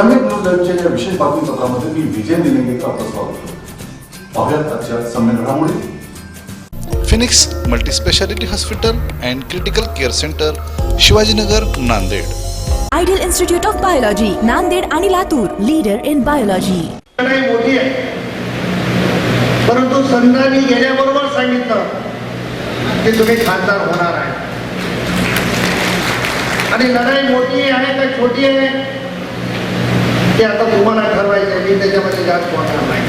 समेत न्यूज लाईव्हच्या या विशेष बातमीपत्रामध्ये मी विजय निलंगेकर आपलं स्वागत करतो पाहुयात आजच्या समेत घडामोडी Phoenix multispeciality hospital and critical care centre Shivajinagar Nanded ideal institute of biology Nanded आणि लातूर लीडर इन बायोलॉजी लढाई मोठी आहे. परंतु संघाने गेल्याबरोबर सांगितलं की तुम्ही खासदार होणार आहे. आणि लढाई मोठी आहे का छोटी आहे. ते आता तुम्हाला ठरवायचं मी त्याच्यामध्ये जास्त बोलणार नाही.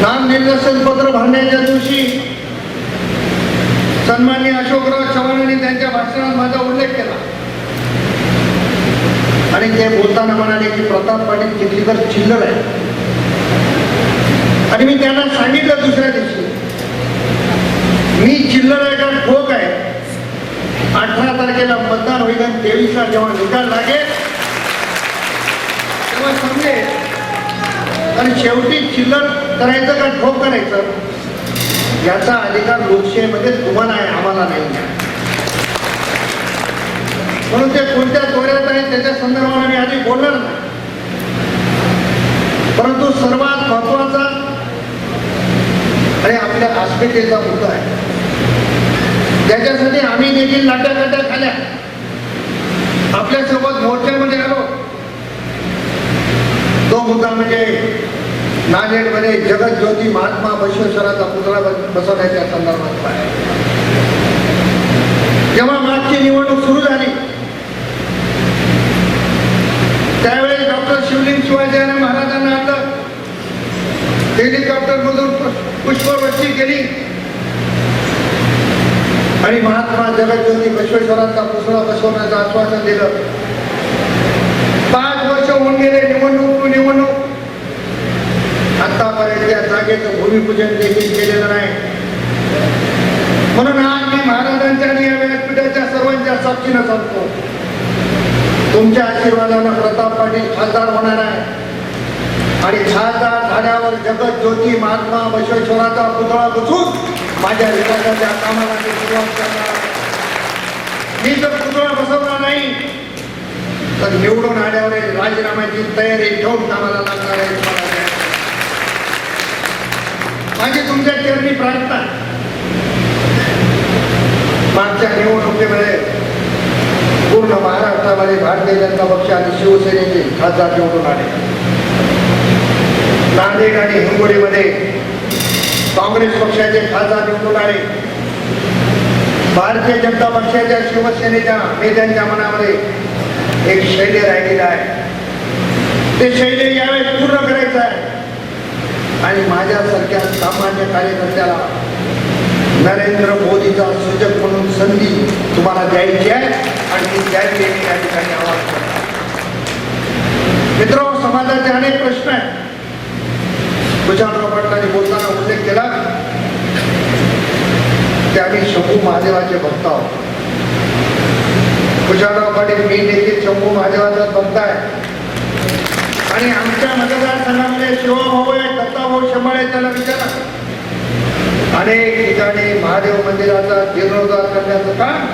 नाम निर्देशन पत्र भरण्याच्या दिवशी सन्मान्य अशोकराव चव्हाणांनी त्यांच्या भाषणात माझा उल्लेख केला. आणि ते बोलताना म्हणाले की प्रताप पाटील किती तर चिल्लर आहे आणि मी त्यांना सांगितलं दुसऱ्या दिवशी मी चिल्लर आहे का? ठोक आहे. अठरा तारखेला मतदान होईल आणि तेवीसला जेव्हा निकाल लागेल तेव्हा समजेल. आणि शेवटी चिल्लर करायचं का ठोक करायचं? याचा अधिकार लोकशाहीमध्ये तुम्हाला आहे आम्हाला नाही. म्हणून ते कोणत्या दौऱ्यात आहे त्याच्या संदर्भात मी आधी बोलणार नाही. परंतु सर्वात महत्त्वाचा आणि आपल्या अस्मितेचा मुद्दा आहे. देखील लाटा लाटा लाट्याकाट्या खाल्या आपल्यासोबत मोर्चामध्ये आलो. तो मुद्दा म्हणजे नांदेडमध्ये जगज्योती महात्मा बश्वेश्वराचा पुतळा बसवण्याच्या संदर्भात आहे जेव्हा मागची निवडणूक सुरू झाली त्यावेळी डॉक्टर शिवलिंग शिवाजीराव महाराजांना आणलं हेलिकॉप्टर मधून पुष्पवृष्टी केली आणि महात्मा जगज्योती बसवेश्वरांचा पुतळा बसवण्याचं आश्वासन दिलं. पाच वर्ष होऊन गेले निवडणूक टू निवडणूक. आतापर्यंत या जागेचं भूमिपूजन देखील केलेलं नाही. म्हणून आज मी महाराजांच्या आणि या व्यासपीठाच्या सर्वांच्या साक्षीनं सांगतो. तुमच्या आशीर्वादानं प्रताप पाटील खासदार होणार आहे. आणि खासदार झाल्यावर जगत ज्योती महात्मा बसवेश्वराचा पुतळा बसून माझ्या विकासाच्या कामाला सुरुवात करणार. मी जर पुतळा बसवला नाही तर निवडून आल्यावर राजीनाम्याची तयारी ठेवून कामाला लागणार आहे. माझी तुमच्या चरणी प्रार्थना. मागच्या निवडणुकीमध्ये पूर्ण महाराष्ट्रामध्ये भारतीय जनता पक्ष आणि शिवसेनेचे खासदार निवडून आले. नांदेड आणि हिंगोलीमध्ये काँग्रेस पक्षाचे खासदार निवडून आले. भारतीय जनता पक्षाच्या शिवसेनेच्या नेत्यांच्या मनामध्ये एक शैल्य राहिलेलं आहे. ते शैल्य यावेळेस पूर्ण करायचं आहे. आणि माझ्यासारख्या सामान्य कार्यकर्त्याला नरेंद्र मोदीचा सूचक म्हणून संधी तुम्हाला द्यायची आहे आणि ती द्यायची आहे या ठिकाणी आवाज करतो मित्र समाजाचे अनेक प्रश्न आहेत. कुशालराव पाटलांनी बोलताना उल्लेख केला. महादेवाचे भक्त आहोत. कुशालराव पाटील मी देखील शंभू महादेवाचा भक्त आहे. आणि आमच्या मतदारसंघामध्ये शिवभाऊ आहे दत्ताभाऊ शंभाळे त्याला विचारा अनेक ठिकाणी महादेव मंदिराचा जीर्णोद्धार करण्याचं काम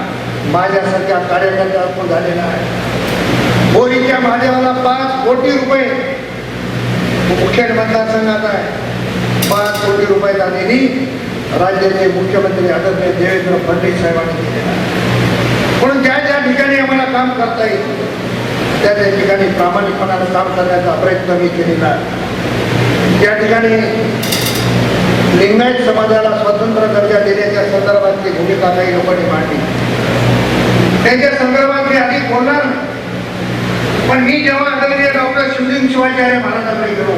माझ्यासारख्या कार्यकर्त्यातून झालेलं आहे. बोरीच्या महादेवाला पाच कोटी रुपये मुख्य मतदारसंघात आहे. पाच कोटी रुपये झालेली राज्याचे मुख्यमंत्री आदरणीय देवेंद्र फडणवीस साहेबांनी दिलेला म्हणून ज्या ज्या ठिकाणी आम्हाला काम करता येईल त्या त्या ठिकाणी प्रामाणिकपणानं काम करण्याचा प्रयत्न मी केलेला त्या ठिकाणी लिंगायत समाजाला स्वतंत्र दर्जा देण्याच्या संदर्भातली भूमिका काही लोकांनी मांडली. त्यांच्या संदर्भात मी अधिक बोलणार पण मी जेव्हा आदरणीय डॉक्टर शिवलिंग शिवाचार्य महाराजांकडे गेलो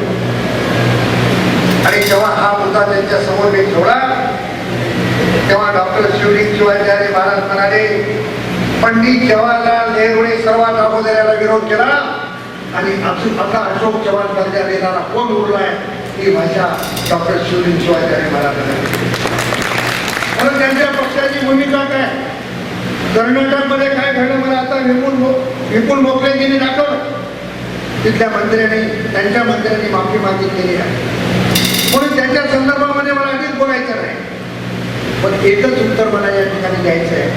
आणि जेव्हा हा मुद्दा त्यांच्यासमोर मी ठेवला तेव्हा डॉक्टर शिवलिंग शिवाचार्य महाराज म्हणाले पंडित जवाहरलाल नेहरूने सर्वात अगोदर याला विरोध केला आणि आता अशोक चव्हाण दर्जा देणारा कोण उरलाय ही भाषा डॉक्टर शिवलिंग शिवाचार्य महाराजांना म्हणून त्यांच्या पक्षाची भूमिका काय? कर्नाटकमध्ये काय घडलं मला आता विपुल विपुल मोकळेजींनी दाखवलं. तिथल्या मंत्र्यांनी त्यांच्या मंत्र्यांनी माफी मागितलेली आहे. म्हणून त्यांच्या संदर्भामध्ये मला अधिक बोलायचं नाही. पण एकच उत्तर मला या ठिकाणी द्यायचं आहे.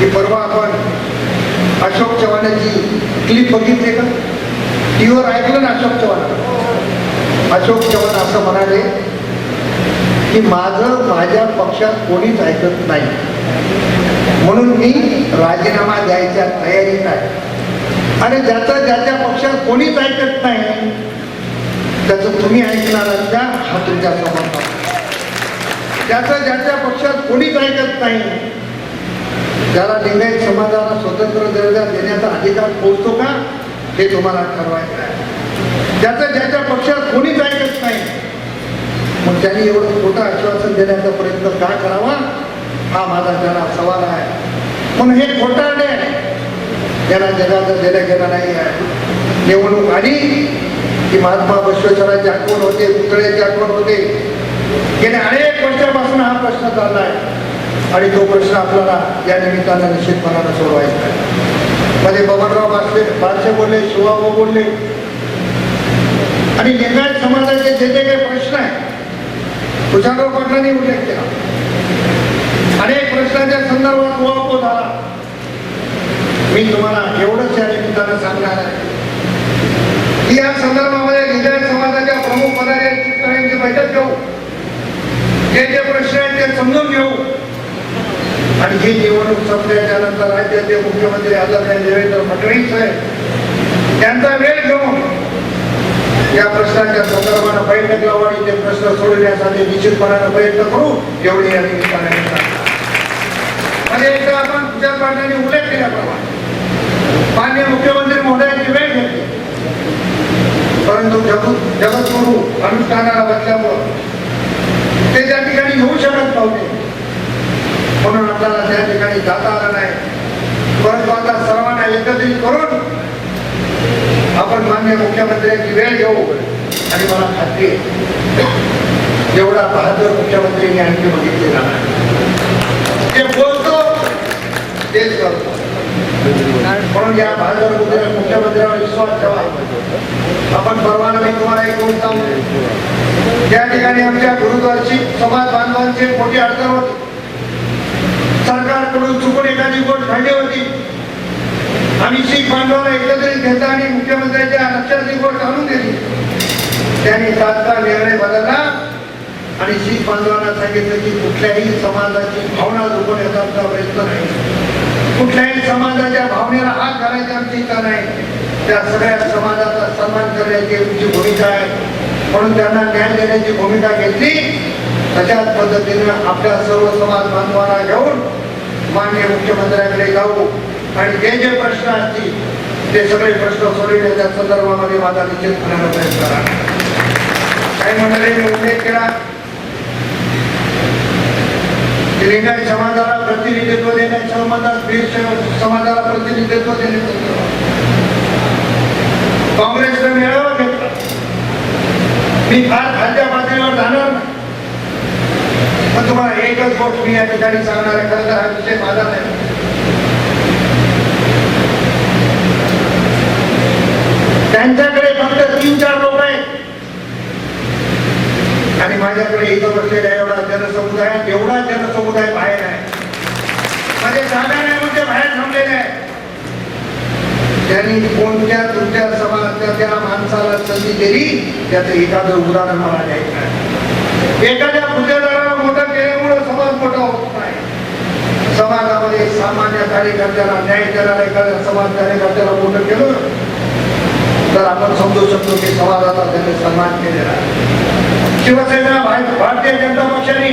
की परवा आपण अशोक चव्हाणाची क्लिप बघितली का? टीव्हीवर ऐकलं ना अशोक चव्हाण? अशोक चव्हाण असं म्हणाले की माझं माझ्या पक्षात कोणीच ऐकत नाही. म्हणून मी राजीनामा द्यायच्या तयारीत आहे. आणि ज्याचा ज्याच्या पक्षात कोणीच ऐकत नाही त्याचं तुम्ही ऐकणार त्या हा तुमच्यासमोर. ज्याचं ज्याच्या पक्षात कोणीच ऐकत नाही त्याला लिंगायत समाजाला स्वतंत्र दर्जा देण्याचा अधिकार पोहोचतो का हे तुम्हाला ठरवायचं आहे. ज्याचं ज्याच्या पक्षात कोणीच ऐकत नाही मग त्यांनी एवढं खोटं आश्वासन देण्याचा प्रयत्न का करावा हा माझा त्याला सवाल आहे. पण हे खोटारडे आहे त्याला जगाचं देणं गेला नाही आहे. निवडणूक आली की महात्मा बसवेश्वराची आठवण होते पुतळ्याची आठवण होते. गेल्या अनेक वर्षापासून हा प्रश्न चालला आहे. आणि तो प्रश्न आपल्याला या निमित्तानं निश्चितपणानं सोडवायचा आहे. मध्ये बबनराव बासले बारसे बोलले शिवाभाऊ बोलले. आणि लिंगायत समाजाचे जे जे काही प्रश्न आहेत तुषारराव पाटलांनी उल्लेख केला. अनेक प्रश्नांच्या संदर्भात उहापोह झाला. मी तुम्हाला एवढंच या निमित्तानं सांगणार आहे. की या संदर्भामध्ये लिंगायत समाजाच्या प्रमुख पदाधिकाऱ्यांची बैठक घेऊ जे जे प्रश्न आहेत ते समजून घेऊ आणि ही निवडणूक संपल्याच्या नंतर राज्याचे मुख्यमंत्री आदरणीय देवेंद्र फडणवीस साहेब त्यांचा वेळ घेऊन या प्रश्नाच्या संदर्भानं बैठक लावू आणि ते प्रश्न सोडवण्यासाठी निश्चितपणानं प्रयत्न करू एवढी या निमित्ताने मी म्हणजे एकदा आपण तुषार पाटलांनी उल्लेख केल्याप्रमाणे मान्य मुख्यमंत्री महोदयांची वेळ घेतली. परंतु जगत जगद्गुरु अनुष्ठानाला बसल्यामुळं ते त्या ठिकाणी येऊ शकत नव्हते. म्हणून आपल्याला त्या ठिकाणी जाता आलं नाही. सर्वांना करून आपण मान्य मुख्यमंत्र्यांची वेळ घेऊ आणि मला खात्री आहे. एवढा बहादूर मुख्यमंत्र्यांनी आणखी बघितले जाणार ते बोलतो तेच करतो. म्हणून या बहादूर मुख्य- मुख्यमंत्र्यांवर विश्वास ठेवा. आपण परवाना मी तुम्हाला एक गोष्ट सांगतो त्या ठिकाणी आमच्या गुरुद्वारची समाज बांधवांची मोठी अडचण होती. सरकारकडून चुकून एखादी गोष्ट घडली होती. आणि शीख बांधवाला एकत्रित घेतला आणि मुख्यमंत्र्यांच्या लक्षात गोष्ट आणून दिली. त्यांनी तात्काळ निर्णय बदलला आणि शीख बांधवांना सांगितलं की कुठल्याही समाजाची भावना दुखवण्याचा आमचा प्रयत्न नाही. कुठल्याही समाजाच्या भावनेला हात घालायची आमची इच्छा नाही. त्या सगळ्या समाजाचा सन्मान करण्याची आमची भूमिका आहे म्हणून त्यांना न्याय देण्याची भूमिका घेतली. तशाच पद्धतीनं आपल्या सर्व समाज बांधवांना घेऊन माननीय मुख्यमंत्र्यांकडे जाऊ. आणि जे जे प्रश्न असतील ते सगळे प्रश्न सोडविण्याच्या संदर्भामध्ये माझा निश्चितपणानं प्रयत्न करा. काही मंडळींनी उल्लेख केला. लिंगायत समाजाला प्रतिनिधित्व देण्याच्या संबंधात समाजाला प्रतिनिधित्व देण्याचं काँग्रेसने मेळावा घेतला. मी फार खालच्या पातळीवर जाणार नाही. पण तुम्हाला एकच गोष्ट मी या ठिकाणी सांगणार आहे खरं तर हा विषय माझा नाही त्यांच्याकडे फक्त तीन चार लोक आहेत. आणि माझ्याकडे इथं बसलेला एवढा जनसमुदाय एवढा जनसमुदाय बाहेर आहे. म्हणजे जागा म्हणजे बाहेर थांबलेले आहे त्यांनी कोणत्या तुमच्या समाजाच्या त्या माणसाला संधी दिली त्याचं एखादं उदाहरण मला द्यायचं आहे. एखाद्या गुन्हेगाराला मोठं केल्यामुळे समाज मोठा होत नाही. समाजामध्ये सामान्य कार्यकर्त्याला न्याय देणाऱ्या एखाद्या समाज कार्यकर्त्याला मोठं केलं तर आपण समजू शकतो की समाजाचा त्यांनी सन्मान केलेला शिवसेना भारतीय जनता पक्षाने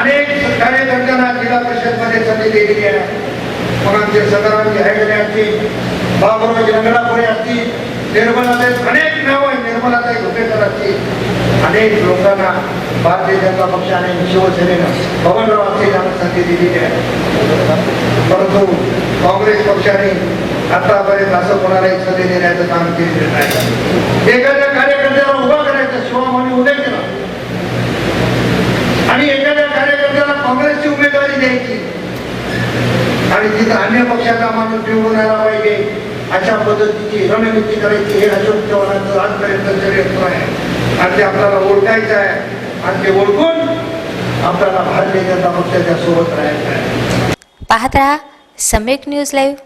अनेक कार्यकर्त्यांना जिल्हा परिषदमध्ये संधी दिलेली आहे. मग आमचे सदारामजी हेगडे असतील बाबुराव रंगणापुरे असतील निर्मलाताई अनेक नाव आहे निर्मलाताई घुपेकर असतील. अनेक लोकांना भारतीय जनता पक्षाने शिवसेनेनं बबनराव असतील यांना संधी दिलेली आहे. परंतु काँग्रेस पक्षाने आतापर्यंत असं कोणाला संधी देण्याचं काम केलेलं नाही. एखाद्या कार्यकर्त्याला उभा करायचा शिवाभाऊनी उल्लेख केला. आणि एखाद्या कार्यकर्त्याला काँग्रेसची उमेदवारी द्यायची. आणि तिथं अन्य पक्षाचा माणूस निवडून आला पाहिजे अशा पद्धतीची रणनीती करायची हे अशोक चव्हाणांचं आजपर्यंत चरित्र आहे. आणि ते आपल्याला ओळखायचं आहे. आणि ते ओळखून आपल्याला भारतीय जनता पक्षाच्या सोबत राहायचं आहे. पाहत राहा सम्यक न्यूज लाईव्ह.